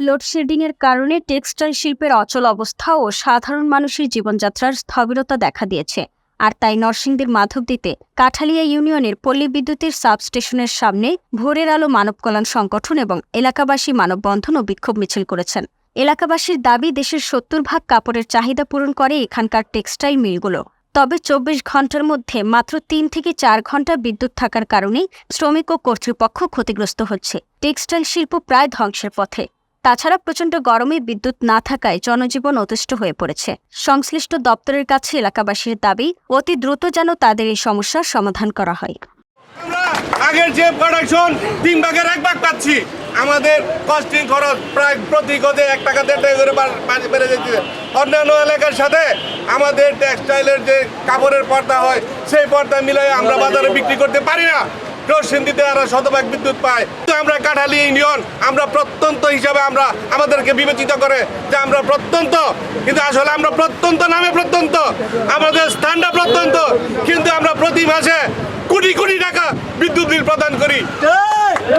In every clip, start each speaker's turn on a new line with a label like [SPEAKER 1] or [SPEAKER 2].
[SPEAKER 1] লোডশেডিংয়ের কারণে টেক্সটাইল শিল্পের অচল অবস্থা ও সাধারণ মানুষের জীবনযাত্রার স্থবিরতা দেখা দিয়েছে। আর তাই নরসিংদীর মাধবদীতে কাঠালিয়া ইউনিয়নের পল্লী বিদ্যুতের সাবস্টেশনের সামনে ভোরের আলো মানব কল্যাণ সংগঠন এবং এলাকাবাসী মানববন্ধন ও বিক্ষোভ মিছিল করেছেন। এলাকাবাসীর দাবি, দেশের সত্তর ভাগ কাপড়ের চাহিদা পূরণ করে এখানকার টেক্সটাইল মিলগুলো। তবে চব্বিশ ঘণ্টার মধ্যে মাত্র তিন থেকে চার ঘণ্টা বিদ্যুৎ থাকার কারণেই শ্রমিক ও কর্তৃপক্ষ ক্ষতিগ্রস্ত হচ্ছে। টেক্সটাইল শিল্প প্রায় ধ্বংসের পথে। তাছাড়া প্রচণ্ড গরমে বিদ্যুৎ না থাকায় জনজীবন অতিষ্ঠ হয়ে পড়েছে। সংশ্লিষ্ট দপ্তরের কাছে এলাকাবাসীর দাবি, অতি দ্রুত যেন তাদের এই সমস্যার সমাধান করা হয়।
[SPEAKER 2] আগের যে প্রোডাকশন তিন ভাগের এক ভাগ পাচ্ছি। আমাদের কস্টিং খরচ প্রায় প্রতি গজে এক টাকা দেড় টাকা করে বেড়ে যাচ্ছে অন্যান্য এলাকার সাথে আমাদের টেক্সটাইলের যে কাপড়ের পর্দা হয়, সেই পর্দা মিলাই আমরা বাজারে বিক্রি করতে পারি না। রসিন্দিতে তারা শতভাগ বিদ্যুৎ পায়। তো আমরা কাঠালি ইউনিয়ন আমরা প্রত্যন্ত হিসাবে আমরা আমাদেরকে বিবেচিত করে যে আমরা প্রত্যন্ত। কিন্তু আসলে আমরা প্রত্যন্ত নামে প্রত্যন্ত। আমাদের স্থানটা প্রত্যন্ত। কিন্তু আমরা প্রতি মাসে কোটি কোটি টাকা বিদ্যুৎ বিল প্রদান করি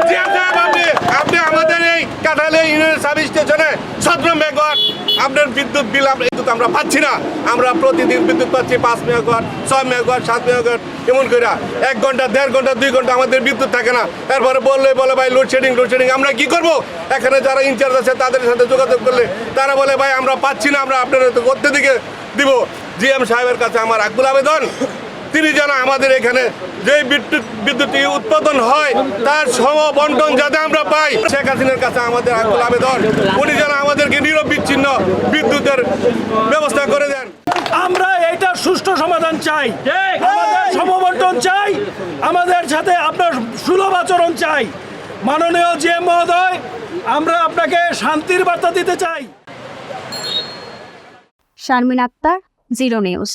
[SPEAKER 2] জি, সাহেব, আপনি আপনি আমাদের এই কাঁঠালে ইউনিয়ন সাব স্টেশনে সতেরো মেগাওয়াট আপনার বিদ্যুৎ বিল বিদ্যুৎ আমরা পাচ্ছি না। আমরা প্রতিদিন বিদ্যুৎ পাচ্ছি পাঁচ মেগাওয়াট ছয় মেগাওয়াট সাত মেগাওয়াট এমন করে। এক ঘণ্টা, দেড় ঘণ্টা, দুই ঘণ্টা আমাদের বিদ্যুৎ থাকে না। এরপরে বললে, বলে, ভাই লোডশেডিং লোডশেডিং আমরা কি করব? এখানে যারা ইনচার্জ আছে, তাদের সাথে যোগাযোগ করলে তারা বলে, ভাই, আমরা পাচ্ছি না, আমরা আপনার করতে দিকে দিব। জিএম সাহেবের কাছে আমার আকুল আবেদন। তিনি যেন আমাদের এখানে যে বিদ্যুৎ বিদ্যুৎ উৎপাদন হয় তার সম বন্টন যাতে আমরা পাই। শেখ হাসিনার কাছে আমাদের আকুল আবেদন। উনি যেন আমাদেরকে নিরবিচ্ছিন্ন বিদ্যুতের ব্যবস্থা করে দেন।
[SPEAKER 3] আমরা এটা সুষ্ঠু সমাধান চাই। আমাদের সমবন্টন চাই। আমাদের সাথে আপনার সুলভ আচরণ চাই। মাননীয় যে মহোদয় আমরা আপনাকে শান্তির বার্তা দিতে চাই।
[SPEAKER 1] Sharmin Akter zero news.